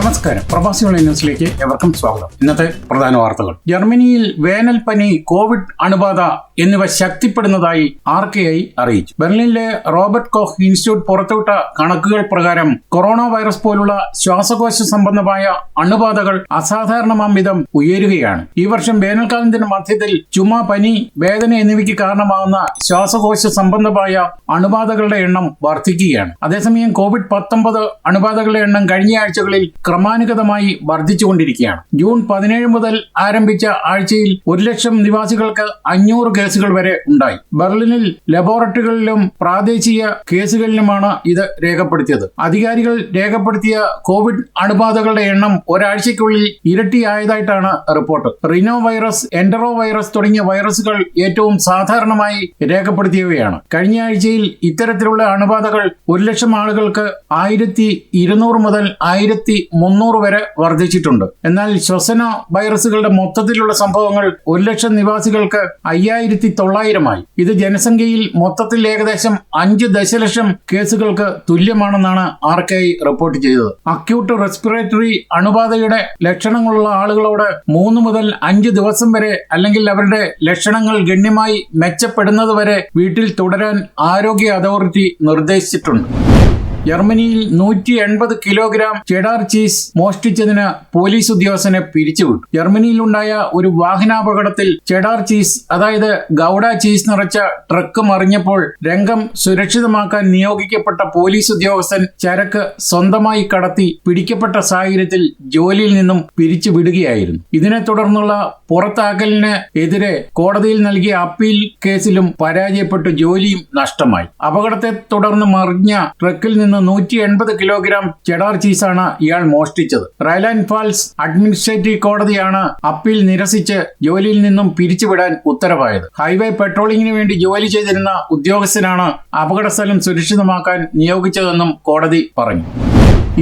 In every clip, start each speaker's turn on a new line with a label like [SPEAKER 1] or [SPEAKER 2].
[SPEAKER 1] നമസ്കാരം. പ്രവാസികളുടെ ന്യൂസിലേക്ക് എവർക്കും സ്വാഗതം. ഇന്നത്തെ പ്രധാന വാർത്തകൾ. ജർമ്മനിയിൽ വേനൽപ്പനി കോവിഡ് അണുബാധ എന്നിവ ശക്തിപ്പെടുന്നതായി ആർ കെ ഐ അറിയിച്ചു. ബെർലിനിലെ റോബർട്ട് കോഹ് ഇൻസ്റ്റിറ്റ്യൂട്ട് പുറത്തുവിട്ട കണക്കുകൾ പ്രകാരം കൊറോണ വൈറസ് പോലുള്ള ശ്വാസകോശ സംബന്ധമായ അണുബാധകൾ അസാധാരണമാം വിധം ഉയരുകയാണ്. ഈ വർഷം വേനൽക്കാലത്തിന്റെ മധ്യത്തിൽ ചുമ പനി വേദന എന്നിവയ്ക്ക് കാരണമാകുന്ന ശ്വാസകോശ സംബന്ധമായ അണുബാധകളുടെ എണ്ണം വർദ്ധിക്കുകയാണ്. അതേസമയം കോവിഡ് പത്തൊമ്പത് അണുബാധകളുടെ എണ്ണം കഴിഞ്ഞ ആഴ്ചകളിൽ ക്രമാനുഗതമായി വർദ്ധിച്ചുകൊണ്ടിരിക്കുകയാണ്. ജൂൺ പതിനേഴ് മുതൽ ആരംഭിച്ച ആഴ്ചയിൽ ഒരു ലക്ഷം നിവാസികൾക്ക് അഞ്ഞൂറ് കേസുകൾ വരെ ഉണ്ടായി. ബെർലിനിൽ ലബോറട്ടറികളിലും പ്രാദേശിക കേസുകളിലുമാണ് ഇത് രേഖപ്പെടുത്തിയത്. അധികാരികൾ രേഖപ്പെടുത്തിയ കോവിഡ് അണുബാധകളുടെ എണ്ണം ഒരാഴ്ചയ്ക്കുള്ളിൽ ഇരട്ടിയായതായിട്ടാണ് report. Rhino virus entero virus തുടങ്ങിയ വൈറസുകൾ ഏറ്റവും സാധാരണമായി രേഖപ്പെടുത്തിയവയാണ്. കഴിഞ്ഞ ആഴ്ചയിൽ ഇത്തരത്തിലുള്ള അണുബാധകൾ ഒരു ലക്ഷം ആളുകൾക്ക് ആയിരത്തി ഇരുന്നൂറ് മുതൽ ആയിരത്തി മുന്നൂറ് വരെ വർദ്ധിച്ചിട്ടുണ്ട്. എന്നാൽ ശ്വസന വൈറസുകളുടെ മൊത്തത്തിലുള്ള സംഭവങ്ങൾ ഒരു ലക്ഷം നിവാസികൾക്ക് അയ്യായിരത്തി തൊള്ളായിരമായി ഇത് ജനസംഖ്യയിൽ മൊത്തത്തിൽ ഏകദേശം അഞ്ച് ദശലക്ഷം കേസുകൾക്ക് തുല്യമാണെന്നാണ് ആർ കെ ഐ റിപ്പോർട്ട് ചെയ്തത്. അക്യൂട്ട് റെസ്പിറേറ്ററി അണുബാധയുടെ ലക്ഷണങ്ങളുള്ള ആളുകളോട് മൂന്ന് മുതൽ അഞ്ച് ദിവസം വരെ അല്ലെങ്കിൽ അവരുടെ ലക്ഷണങ്ങൾ ഗണ്യമായി മെച്ചപ്പെടുന്നതുവരെ വീട്ടിൽ തുടരാൻ ആരോഗ്യ അതോറിറ്റി നിർദ്ദേശിച്ചിട്ടുണ്ട്. ജർമ്മനിയിൽ നൂറ്റി എൺപത് കിലോഗ്രാം ചെഡാർ ചീസ് മോഷ്ടിച്ചതിന് പോലീസ് ഉദ്യോഗസ്ഥനെ പിരിച്ചുവിട്ടു. ജർമ്മനിയിലുണ്ടായ ഒരു വാഹനാപകടത്തിൽ ചെഡാർ ചീസ് അതായത് ഗൗഡ ചീസ് നിറച്ച ട്രക്ക് മറിഞ്ഞപ്പോൾ രംഗം സുരക്ഷിതമാക്കാൻ നിയോഗിക്കപ്പെട്ട പോലീസ് ഉദ്യോഗസ്ഥൻ ചരക്ക് സ്വന്തമായി കടത്തി പിടിക്കപ്പെട്ട സാഹചര്യത്തിൽ ജോലിയിൽ നിന്നും പിരിച്ചുവിടുകയായിരുന്നു ഇതിനെ തുടർന്നുള്ള പുറത്താക്കലിന് എതിരെ കോടതിയിൽ നൽകിയ അപ്പീൽ കേസിലും പരാജയപ്പെട്ടു ജോലിയും നഷ്ടമായി. അപകടത്തെ തുടർന്ന് മറിഞ്ഞ ട്രക്കിൽ നിന്ന് നൂറ്റി എൺപത് കിലോഗ്രാം ചെഡാർ ചീസാണ് ഇയാൾ മോഷ്ടിച്ചത്. റൈലാൻഡ് ഫാൾസ് അഡ്മിനിസ്ട്രേറ്റീവ് കോടതിയാണ് അപ്പീൽ നിരസിച്ച് ജോലിയിൽ നിന്നും പിരിച്ചുവിടാൻ ഉത്തരവായത്. ഹൈവേ പെട്രോളിംഗിന് വേണ്ടി ജോലി ചെയ്തിരുന്ന ഉദ്യോഗസ്ഥനാണ് അപകടസ്ഥലം സുരക്ഷിതമാക്കാൻ നിയോഗിച്ചതെന്നും കോടതി പറഞ്ഞു.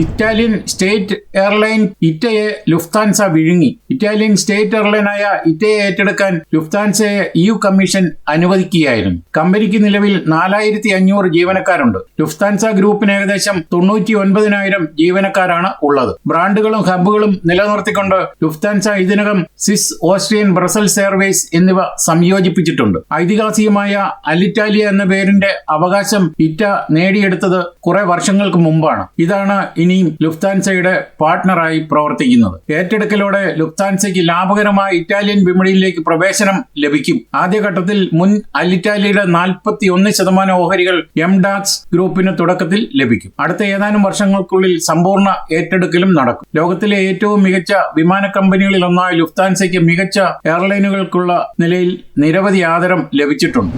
[SPEAKER 1] ഇറ്റാലിയൻ സ്റ്റേറ്റ് എയർലൈൻ ഇറ്റയെ ലുഫ്താൻസ വിഴുങ്ങി. ഇറ്റാലിയൻ സ്റ്റേറ്റ് എയർലൈനായ ഇറ്റയെ ഏറ്റെടുക്കാൻ ലുഫ്താൻസയെ യു കമ്മീഷൻ അനുവദിക്കുകയായിരുന്നു. കമ്പനിക്ക് നിലവിൽ നാലായിരത്തി അഞ്ഞൂറ് ജീവനക്കാരുണ്ട്. ലുഫ്താൻസ ഗ്രൂപ്പിന് ഏകദേശം തൊണ്ണൂറ്റി ഒൻപതിനായിരം ജീവനക്കാരാണ് ഉള്ളത്. ബ്രാൻഡുകളും ഹബ്ബുകളും നിലനിർത്തിക്കൊണ്ട് ലുഫ്താൻസ ഇതിനകം സ്വിസ് ഓസ്ട്രിയൻ ബ്രസൽസ് എയർവേസ് എന്നിവ സംയോജിപ്പിച്ചിട്ടുണ്ട്. ഐതിഹാസികമായ അലിറ്റാലിയ എന്ന പേരിന്റെ അവകാശം ഇറ്റ നേടിയെടുത്തത് കുറെ വർഷങ്ങൾക്ക് മുമ്പാണ്. ഇതാണ് ഇനിയും ലുഫ്താൻസയുടെ പാർട്ട്ണറായി പ്രവർത്തിക്കുന്നത്. ഏറ്റെടുക്കലോടെ ലുഫ്താൻസയ്ക്ക് ലാഭകരമായ ഇറ്റാലിയൻ വിപണിയിലേക്ക് പ്രവേശനം ലഭിക്കും. ആദ്യഘട്ടത്തിൽ മുൻ അലിറ്റാലിയുടെ നാൽപ്പത്തി ഒന്ന് ശതമാനം ഓഹരികൾ എം ഡാക്സ് ഗ്രൂപ്പിന് തുടക്കത്തിൽ ലഭിക്കും. അടുത്ത ഏതാനും വർഷങ്ങൾക്കുള്ളിൽ സമ്പൂർണ ഏറ്റെടുക്കലും നടക്കും. ലോകത്തിലെ ഏറ്റവും മികച്ച വിമാന കമ്പനികളിൽ ഒന്നായ ലുഫ്താൻസയ്ക്ക് മികച്ച എയർലൈനുകൾക്കുള്ള നിലയിൽ നിരവധി ആദരം ലഭിച്ചിട്ടുണ്ട്.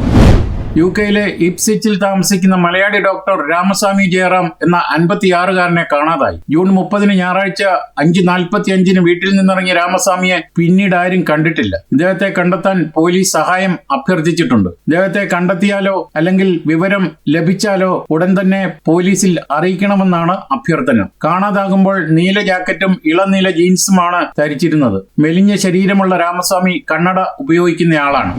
[SPEAKER 1] യു കെയിലെ ഇപ്സിച്ചിൽ താമസിക്കുന്ന മലയാളി ഡോക്ടർ രാമസ്വാമി ജയറാം എന്ന അൻപത്തിയാറുകാരനെ കാണാതായി. ജൂൺ മുപ്പതിന് ഞായറാഴ്ച അഞ്ച് നാൽപ്പത്തി അഞ്ചിന് വീട്ടിൽ നിന്നിറങ്ങിയ രാമസ്വാമിയെ പിന്നീട് ആരും കണ്ടിട്ടില്ല. ഇദ്ദേഹത്തെ കണ്ടെത്താൻ പോലീസ് സഹായം അഭ്യർത്ഥിച്ചിട്ടുണ്ട്. ഇദ്ദേഹത്തെ കണ്ടെത്തിയാലോ അല്ലെങ്കിൽ വിവരം ലഭിച്ചാലോ ഉടൻ തന്നെ പോലീസിൽ അറിയിക്കണമെന്നാണ് അഭ്യർത്ഥന. കാണാതാകുമ്പോൾ നീല ജാക്കറ്റും ഇളനീല ജീൻസുമാണ് ധരിച്ചിരുന്നത്. മെലിഞ്ഞ ശരീരമുള്ള രാമസ്വാമി കണ്ണട ഉപയോഗിക്കുന്നയാളാണ്.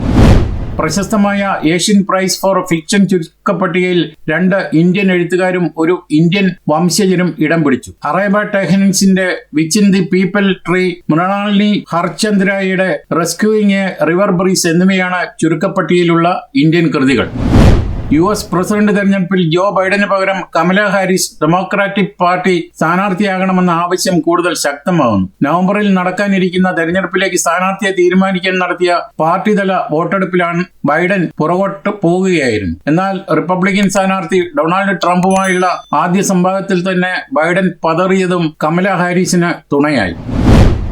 [SPEAKER 1] പ്രശസ്തമായ ഏഷ്യൻ പ്രൈസ് ഫോർ ഫിക്ഷൻ ചുരുക്കപ്പട്ടികയിൽ രണ്ട് ഇന്ത്യൻ എഴുത്തുകാരും ഒരു ഇന്ത്യൻ വംശജനും ഇടം പിടിച്ചു. അറേബ ടെഹനൻസിന്റെ within the people tree Mrinalini ഹർചന്ദ്രായുടെ rescuing river breeze എന്നിവയാണ് ചുരുക്കപ്പട്ടികയിലുള്ള ഇന്ത്യൻ കൃതികൾ. യു എസ് പ്രസിഡന്റ് തെരഞ്ഞെടുപ്പിൽ ജോ ബൈഡന് പകരം കമലാ ഹാരിസ് ഡെമോക്രാറ്റിക് പാർട്ടി സ്ഥാനാർത്ഥിയാകണമെന്ന ആവശ്യം കൂടുതൽ ശക്തമാകുന്നു നവംബറിൽ നടക്കാനിരിക്കുന്ന തെരഞ്ഞെടുപ്പിലേക്ക് സ്ഥാനാർത്ഥിയെ തീരുമാനിക്കാൻ നടത്തിയ പാർട്ടിതല വോട്ടെടുപ്പിലാണ് ബൈഡൻ പുറകോട്ട് പോവുകയായിരുന്നു എന്നാൽ റിപ്പബ്ലിക്കൻ സ്ഥാനാർത്ഥി ഡൊണാൾഡ് ട്രംപുമായുള്ള ആദ്യ സംവാദത്തിൽ തന്നെ ബൈഡൻ പതറിയതും കമല ഹാരിസിന് തുണയായി.